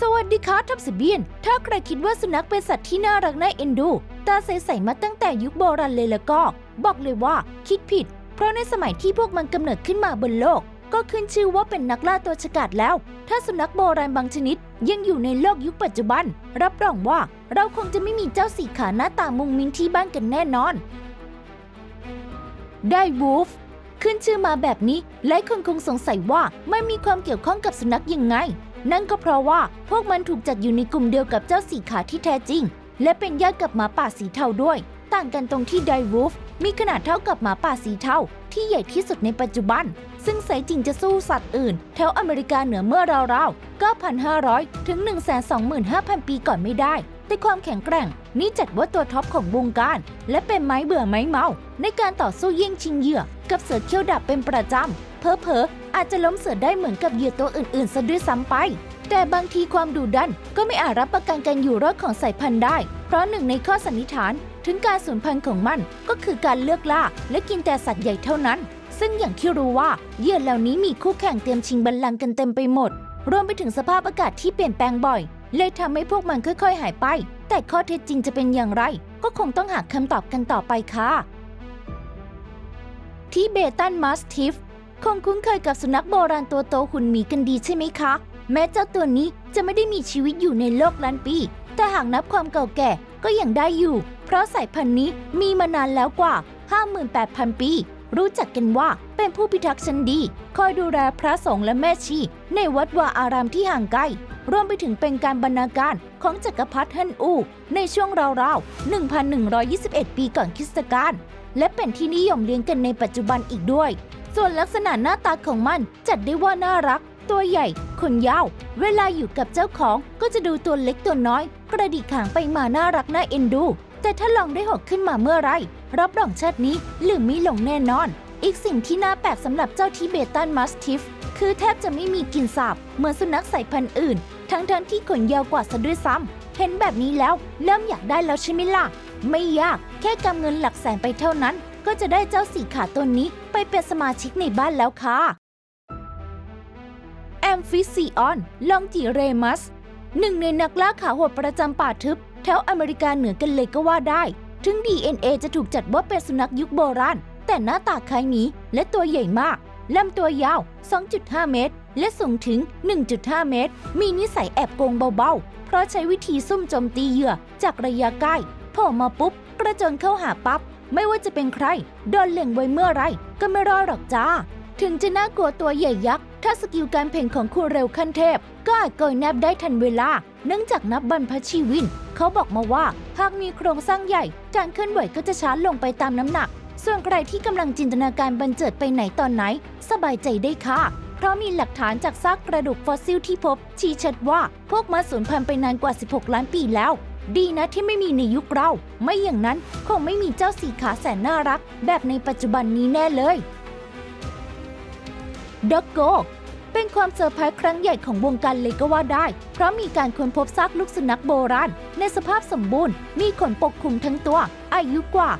สวัสดีครับทับสเบียน ถ้าใครคิดว่าสุนัขเป็นสัตว์ที่น่ารักน่าเอ็นดู ตาใสๆมาตั้งแต่ยุคโบราณเลยแล้วก็ บอกเลยว่าคิดผิด เพราะในสมัยที่พวกมันกำเนิดขึ้นมาบนโลก ก็ขึ้นชื่อว่าเป็นนักล่าตัวฉกาจแล้ว ถ้าสุนัขโบราณบางชนิด ยังอยู่ในโลกยุคปัจจุบัน รับรองว่าเราคงจะไม่มีเจ้าสีขาหน้าตามุงมิงที่บ้านกันแน่นอน ได้วูฟขึ้นชื่อมาแบบนี้หลายคนคงสงสัยว่ามันมีความเกี่ยวข้องกับสุนัขยังไง นั่นก็เพราะว่าพวกมันถูกจัดอยู่ในกลุ่มเดียวกับเจ้าสีขาที่แท้จริง และเป็นญาติกับหมาป่าสีเทาด้วย ต่างกันตรงที่ไดวูฟมีขนาดเท่ากับหมาป่าสีเทาที่ใหญ่ที่สุดในปัจจุบัน ซึ่งไซจริงจะสู้สัตว์อื่น แถวอเมริกาเหนือเมื่อราวๆ 9,500 ถึง 125,000 ปีก่อนไม่ได้ แต่ความแข็งแกร่ง นี่จัดว่าตัวท็อปของวงการ และเป็นไม้เบื่อไม้เมา ในการต่อสู้แย่งชิงเหยื่อ กับเสือเขี้ยวดับเป็นประจำเพอเพออาจจะล้มเสือได้เหมือนกับเหยื่อตัวอื่นๆซะด้วยซ้ำไป แต่บางทีความดุดันก็ไม่อาจรับประกันการอยู่รอดของสายพันธุ์ได้ เพราะหนึ่งในข้อสันนิษฐานถึงการสูญพันธุ์ของมันก็คือการเลือกล่า และกินแต่สัตว์ใหญ่เท่านั้น ซึ่งอย่างที่รู้ว่าเหยื่อเหล่านี้มีคู่แข่งเตรียมชิงบัลลังก์กันเต็มไปหมด รวมไปถึงสภาพอากาศที่เปลี่ยนแปลงบ่อย เลยทำให้พวกมันค่อย ๆ หายไป แต่ข้อเท็จจริงจะเป็นอย่างไร ก็คงต้องหาคำตอบกันต่อไปค่ะ ที่เบตันมาสทิฟคงคุ้นเคยกับสุนัขโบราณตัวโตหุ่นหมีกันดีใช่ไหมคะ แม้เจ้าตัวนี้จะไม่ได้มีชีวิตอยู่ในโลกล้านปี แต่หากนับความเก่าแก่ก็ยังได้อยู่ เพราะสายพันธุ์นี้มีมานานแล้วกว่า 58,000 ปี รู้จักกันว่าเป็นผู้พิทักษ์ชั้นดี คอยดูแลพระสงฆ์และแม่ชี ในวัดวาอารามที่ห่างไกลรวมไปถึงเป็นการบรรณาการของจักรพรรดิฮั่นอู ในช่วงราวๆ 1,121 ปีก่อนคริสตกาล และเป็นที่นิยมเลี้ยงกันในปัจจุบันอีกด้วย ส่วนลักษณะหน้าตาของมันจัดได้ว่าน่ารัก ตัวใหญ่ ขนยาว เวลาอยู่กับเจ้าของก็จะดูตัวเล็กตัวน้อย กระดิกหางไปมาน่ารักน่าเอ็นดู แต่ถ้าลองได้หกขึ้นมาเมื่อไร รับรองชาตินี้ลืมไม่ลงแน่นอน อีกสิ่งที่น่าแปลกสำหรับเจ้าทิเบตันมัสทิฟคือแทบจะไม่มีกลิ่นสาบเหมือนสุนัขสายพันธุ์อื่น ทั้งๆที่ขนยาวกว่าซะด้วยซ้ำเห็นแบบนี้แล้วเริ่มอยากได้แล้วใช่ไหมล่ะ ไม่ยากแค่กำเงินหลักแสนไปเท่านั้น ก็จะได้เจ้าสีขาตัวนี้ไปเป็นสมาชิกในบ้านแล้วค่ะแอมฟิซิออนลองจิเรมัส หนึ่งในนักล่าขาโหดประจำป่าทึบ แถวอเมริกาเหนือกันเลยก็ว่าได้ ถึง DNA จะถูกจัดว่าเป็นสุนัขยุคโบราณ แต่หน้าตาคล้ายหมีและตัวใหญ่มากลำตัวยาว 2.5 เมตร และสูงถึง 1.5 เมตร มีนิสัยแอบโกงเบาๆ เพราะใช้วิธีซุ่มโจมตีเหยื่อจากระยะใกล้ โผล่มาปุ๊บ กระโจนเข้าหาปั๊บ ไม่ว่าจะเป็นใคร โดนเล็งไว้เมื่อไร ก็ไม่รอดหรอกจ้า ถึงจะน่ากลัวตัวใหญ่ยักษ์ถ้าสกิลการเพ่งของคุณเร็วขั้นเทพ ก็อาจโกยแนบได้ทันเวลา เนื่องจากนับบรรพชีวิน เขาบอกมาว่า หากมีโครงสร้างใหญ่ การเคลื่อนไหวก็จะช้าลงไปตามน้ำหนัก ส่วนใครที่กำลังจินตนาการบันเจิดไปไหนตอนไหน สบายใจได้ค่ะ เพราะมีหลักฐานจากซากกระดูกฟอสซิลที่พบ ชี้ชัดว่าพวกมาสูญพันธุ์ไปนานกว่า 16 ล้านปีแล้ว ดีนะที่ไม่มีในยุคเรา ไม่อย่างนั้นคงไม่มีเจ้าสีขาแสนน่ารัก แบบในปัจจุบันนี้แน่เลยด็อกโกเป็นความเซอร์ไพรส์ครั้งใหญ่ของวงการเลยก็ว่าได้ เพราะมีการค้นพบซากลูกสุนัขโบราณ ในสภาพสมบูรณ์ มีขนปกคลุมทั้งตัว อายุกว่า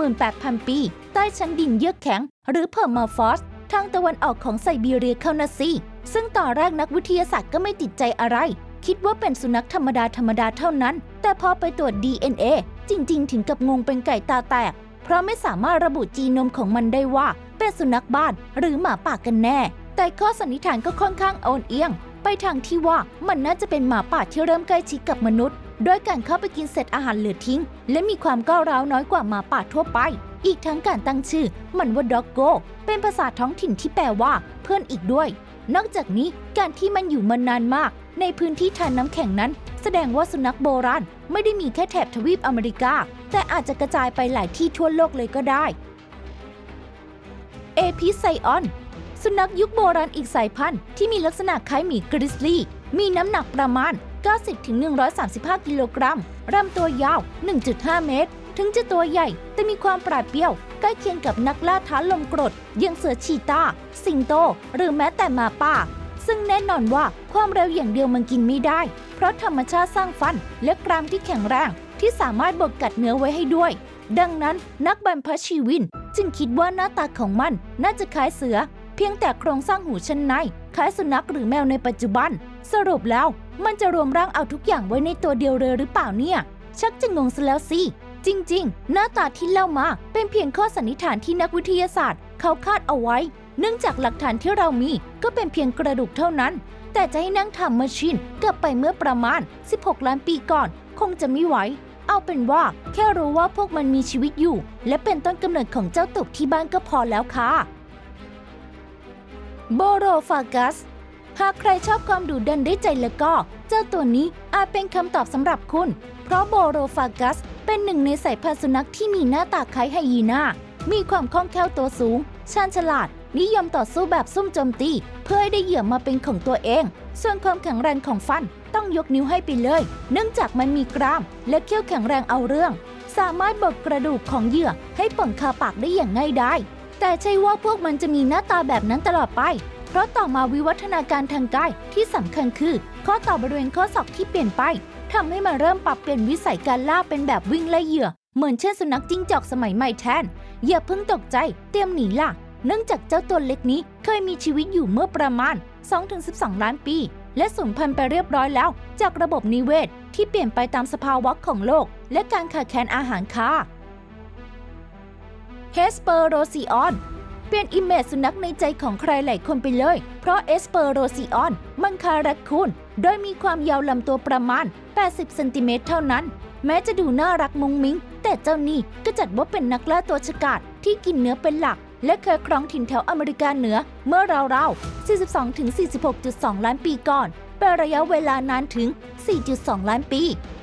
18,000 ปี ใต้ชั้นดินเยือกแข็ง หรือเพอร์มาฟอส ทางตะวันออกของไซบีเรียเข้านาซี ซึ่งตอนแรกนักวิทยาศาสตร์ก็ไม่ติดใจอะไร คิดว่าเป็นสุนัขธรรมดาธรรมดาเท่านั้น แต่พอไปตรวจ DNA จริง ๆ ถึงกับงงเป็นไก่ตาแตก เพราะไม่สามารถระบุจีโนมของมันได้ว่า เป็นสุนัขบ้านหรือหมาป่ากันแน่ แต่ข้อสันนิษฐานก็ค่อนข้างโอนเอียง ไปทางที่ว่ามันน่าจะเป็นหมาป่าที่เริ่มใกล้ชิดกับมนุษย์ โดยการเข้าไปกินเศษอาหารเหลือทิ้ง และมีความก้าวร้าวน้อยกว่าหมาป่าทั่วไป อีกทั้งการตั้งชื่อ มันว่าด็อกโกเป็นภาษาท้องถิ่นที่แปลว่า เพื่อนอีกด้วย นอกจากนี้การที่มันอยู่มานานมาก ในพื้นที่ทานน้ำแข็งนั้น แสดงว่าสุนัขโบราณไม่ได้มีแค่แถบทวีปอเมริกา แต่อาจจะกระจายไปหลายที่ทั่วโลกเลยก็ได้เอพิไซออน สุนัขยุคโบราณอีกสายพันธุ์ที่มีลักษณะคล้ายหมีกริซลี่มีน้ำหนักประมาณ 90-135 กิโลกรัมลำตัวยาว 1.5 เมตร ถึงจะตัวใหญ่ แต่มีความปราดเปรี้ยว ใกล้เคียงกับนักล่าท้าลมกรดอย่างเสือชีตา สิงโต หรือแม้แต่หมาป่า ซึ่งแน่นอนว่าความเร็วอย่างเดียวมันกินไม่ได้ เพราะธรรมชาติสร้างฟันและกรามที่แข็งแรงที่สามารถบดกัดเนื้อไว้ให้ด้วย ดังนั้นนักบรรพชีวินจึงคิดว่าหน้าตาของมันน่าจะคล้ายเสือ เพียงแต่โครงสร้างหูชั้นในคล้ายสุนัขหรือแมวในปัจจุบัน สรุปแล้วมันจะรวมร่างเอาทุกอย่างไว้ในตัวเดียวเลยหรือเปล่าเนี่ย ชักจะงงซะแล้วสิจริง ๆ หน้าตาที่เล่ามาเป็นเพียงข้อสันนิษฐานที่นักวิทยาศาสตร์ เขาคาดเอาไว้ เนื่องจากหลักฐานที่เรามีก็เป็นเพียงกระดูกเท่านั้น แต่จะให้นั่งทำมาชินกลับไปเมื่อประมาณ 16 ล้านปีก่อน คงจะไม่ไหว เอาเป็นว่าแค่รู้ว่าพวกมันมีชีวิตอยู่ และเป็นต้นกำเนิดของเจ้าตุกที่บ้านก็พอแล้วค่ะโบโรฟากัส หากใครชอบความดุดันได้ใจแล้วก็ เจ้าตัวนี้อาจเป็นคำตอบสำหรับคุณ เพราะโบโรฟากัส เป็นหนึ่งในสายพันธุ์สุนัขที่มีหน้าตาคล้ายไฮยีน่ามีความคล่องแคล่วตัวสูงชาญฉลาด นิยมต่อสู้แบบซุ่มโจมตี เพื่อให้ได้เหยื่อมาเป็นของตัวเอง ส่วนความแข็งแรงของฟันต้องยกนิ้วให้ไปเลย เนื่องจากมันมีกราม และเขี้ยวแข็งแรงเอาเรื่อง สามารถบดกระดูกของเหยื่อให้ป่องคาปากได้อย่างง่ายดายแต่ใช่ว่าพวกมันจะมีหน้าตาแบบนั้นตลอดไป เพราะต่อมาวิวัฒนาการทางกายที่สำคัญคือ ข้อต่อบริเวณข้อศอกที่เปลี่ยนไปทำให้มันเริ่มปรับเปลี่ยนวิสัยการล่าเป็นแบบวิ่งไล่เหยื่อ เหมือนเช่นสุนัขจิ้งจอกสมัยใหม่แทนอย่าเพิ่งตกใจ เตรียมหนีล่ะ เนื่องจากเจ้าตัวเล็กนี้เคยมีชีวิตอยู่เมื่อประมาณ 2-12 ล้านปี และสูญพันธุ์ไปเรียบร้อยแล้ว จากระบบนิเวศ ที่เปลี่ยนไปตามสภาวะของโลก และการขาดแคลนอาหารค่ะเฮสเปอโรซิออนเปลี่ยนอิมเมจสุนัขในใจของใครหลายคนไปเลย เพราะเอสเปอโรซิออนมันคาแรคคูนโดยมีความยาวลำตัวประมาณ 80 เซนติเมตรเท่านั้น แม้จะดูน่ารักมุงมิง แต่เจ้านี่ก็จัดว่าเป็นนักล่าตัวฉกาจที่กินเนื้อเป็นหลัก และเคยครองถิ่นแถวอเมริกาเหนือเมื่อราวๆ 42-46.2 ล้านปีก่อนเป็นระยะเวลานานถึง 4.2 ล้านปี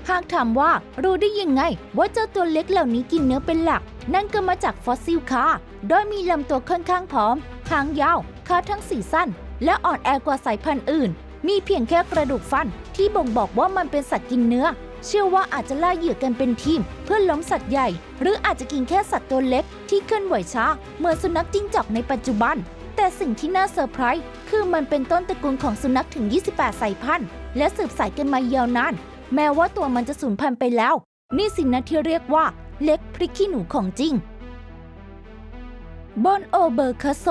หากถามว่ารู้ได้ยังไง ว่าเจ้าตัวเล็กเหล่านี้กินเนื้อเป็นหลัก นั่นก็มาจากฟอสซิลค่ะโดยมีลำตัวค่อนข้างผอม หางยาวขาทั้งสีสั้น และอ่อนแอกว่าสายพันธุ์อื่น มีเพียงแค่กระดูกฟันที่บ่งบอกว่ามันเป็นสัตว์กินเนื้อ เชื่อว่าอาจจะล่าเหยื่อกันเป็นทีม เพื่อล้มสัตว์ใหญ่ หรืออาจจะกินแค่สัตว์ตัวเล็กที่เคลื่อนไหวช้า เหมือนสุนัขจิ้งจอกในปัจจุบัน แต่สิ่งที่น่าเซอร์ไพรส์คือมันเป็นต้นตระกูลของสุนัขถึง 28 สายพันธุ์และสืบสายกันมายาวนาน แม้ว่าตัวมันจะสูญพันธุ์ไปแล้ว นี่สินะที่เรียกว่าเล็กพริกขี้หนูของจริงบอนโอเบอร์คาโซ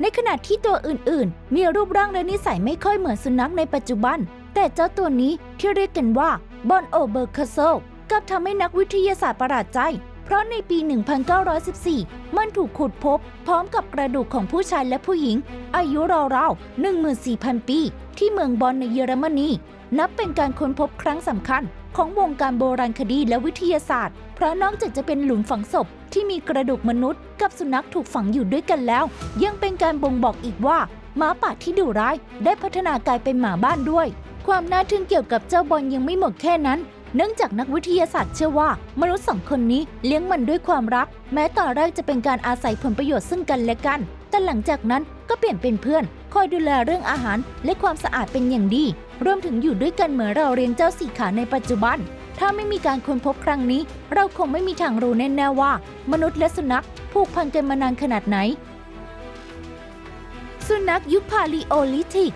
ในขณะที่ตัวอื่นๆ มีรูปร่างและนิสัยไม่ค่อยเหมือนสุนัขในปัจจุบัน แต่เจ้าตัวนี้ที่เรียกกันว่า บอนโอเบอร์คาโซกลับทำให้นักวิทยาศาสตร์ประหลาดใจ เพราะในปี 1914 มันถูกขุดพบ พร้อมกับกระดูกของผู้ชายและผู้หญิง อายุราวๆ14,000 ปี ที่เมืองบอนในเยอรมนี นับเป็นการค้นพบครั้งสำคัญ ของวงการโบราณคดีและวิทยาศาสตร์ เพราะนอกจากจะเป็นหลุมฝังศพที่มีกระดูกมนุษย์ กับสุนัขถูกฝังอยู่ด้วยกันแล้ว ยังเป็นการบ่งบอกอีกว่าหมาป่าที่ดุร้าย ได้พัฒนากลายเป็นหมาบ้านด้วย ความน่าทึ่งเกี่ยวกับเจ้าบอลยังไม่หมดแค่นั้น เนื่องจากนักวิทยาศาสตร์เชื่อว่า มนุษย์สองคนนี้เลี้ยงมันด้วยความรัก แม้ตอนแรกจะเป็นการอาศัยผลประโยชน์ซึ่งกันและกัน แต่หลังจากนั้นก็เปลี่ยนเป็นเพื่อน คอยดูแลเรื่องอาหารและความสะอาดเป็นอย่างดี รวมถึงอยู่ด้วยกันเหมือนเราเลี้ยงเจ้าสี่ขาในปัจจุบัน ถ้าไม่มีการค้นพบครั้งนี้ เราคงไม่มีทางรู้แน่ๆว่า มนุษย์และสุนัขผูกพันกันมานานขนาดไหน สุนัขยุคพาลิโอลิทิก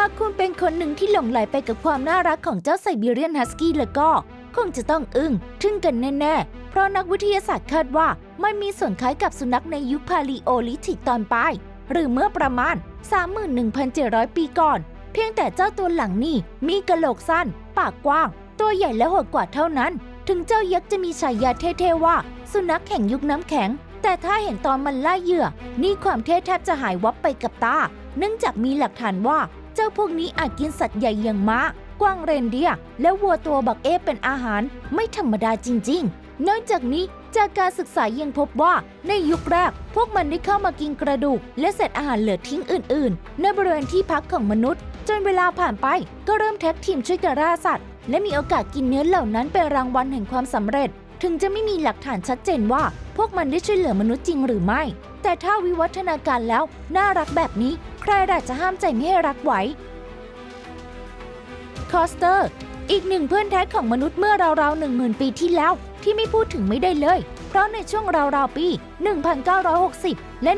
หากคุณเป็นคนหนึ่งที่หลงไหลไปกับความน่ารักของเจ้าไซบีเรียนฮัสกี้แล้วก็ คงจะต้องอึ้งทึ่งกันแน่ ๆ เพราะนักวิทยาศาสตร์คาดว่า มันมีส่วนคล้ายกับสุนัขในยุคพาลิโอลิทิกตอนปลายหรือเมื่อประมาณ 31,700 ปีก่อน เพียงแต่เจ้าตัวหลังนี่มีกระโหลกสั้น ปากกว้าง ตัวใหญ่และโหดกว่าเท่านั้น ถึงเจ้ายักษ์จะมีฉายาเท่ๆว่า สุนัขแข่งยุคน้ำแข็ง แต่ถ้าเห็นตอนมันล่าเหยื่อ นี่ความเท่แทบจะหายวับไปกับตา เนื่องจากมีหลักฐานว่า เจ้าพวกนี้อาจกินสัตว์ใหญ่อย่างม้ากวางเรนเดียร์และวัวตัวบักเอฟเป็นอาหารไม่ธรรมดาจริง ๆ นอกจากนี้จากการศึกษายังพบว่าในยุคแรก พวกมันได้เข้ามากินกระดูก และเศษอาหารเหลือทิ้งอื่น ๆ ในบริเวณที่พักของมนุษย์ จนเวลาผ่านไปก็เริ่มแท็กทีมช่วยกันล่าสัตว์ และมีโอกาสกินเนื้อเหล่านั้นเป็นรางวัลแห่งความสำเร็จ ถึงจะไม่มีหลักฐานชัดเจนว่า พวกมันได้ช่วยเหลือมนุษย์จริงหรือไม่ แต่ถ้าวิวัฒนาการแล้วน่ารักแบบนี้ รอาจจะห้ามใจไม่ให้รักไหวคอสเตอร์ อีกหนึ่งเพื่อนแท้ของมนุษย์เมื่อราวๆ1 0,000ปีที่แล้ว ที่ไม่พูดถึงไม่ได้เลย เพราะในช่วงราวๆปี 1960 และ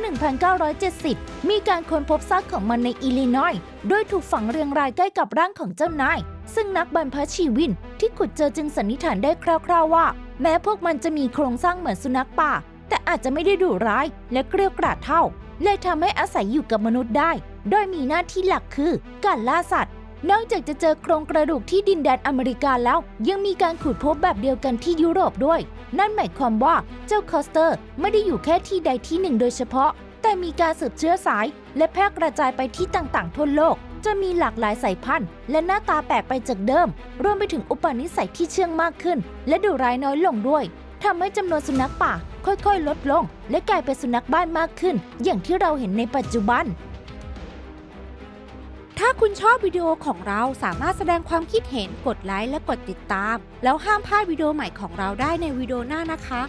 1970 มีการค้นพบซากของมันในอิลลินอยส์โดยถูกฝังเรียงรายใกล้กับร่างของเจ้านาย ซึ่งนักบรรพชีวินที่ขุดเจอจึงสันนิษฐานได้คร่าวๆว่า แม้พวกมันจะมีโครงสร้างเหมือนสุนัขป่า แต่อาจจะไม่ได้ดุร้ายและเกรียวกราดเท่า เลยทำให้อาศัยอยู่กับมนุษย์ได้ โดยมีหน้าที่หลักคือการล่าสัตว์ นอกจากจะเจอโครงกระดูกที่ดินแดนอเมริกาแล้ว ยังมีการขุดพบแบบเดียวกันที่ยุโรปด้วย นั่นหมายความว่าเจ้าคอสเตอร์ไม่ได้อยู่แค่ที่ใดที่หนึ่งโดยเฉพาะ แต่มีการสืบเชื้อสาย และแพร่กระจายไปที่ต่างๆทั่วโลกจะมีหลากหลายสายพันธุ์ และหน้าตาแปลกไปจากเดิม รวมไปถึงอุปนิสัยที่เชื่องมากขึ้น และดุร้ายน้อยลงด้วย ทำให้จำนวนสุนัขป่าค่อยๆ ลดลง และกลายเป็นสุนัขบ้านมากขึ้น อย่างที่เราเห็นในปัจจุบัน ถ้าคุณชอบวิดีโอของเราสามารถแสดงความคิดเห็นกดไลค์และกดติดตาม แล้วห้ามพลาดวิดีโอใหม่ของเราได้ในวิดีโอหน้านะคะ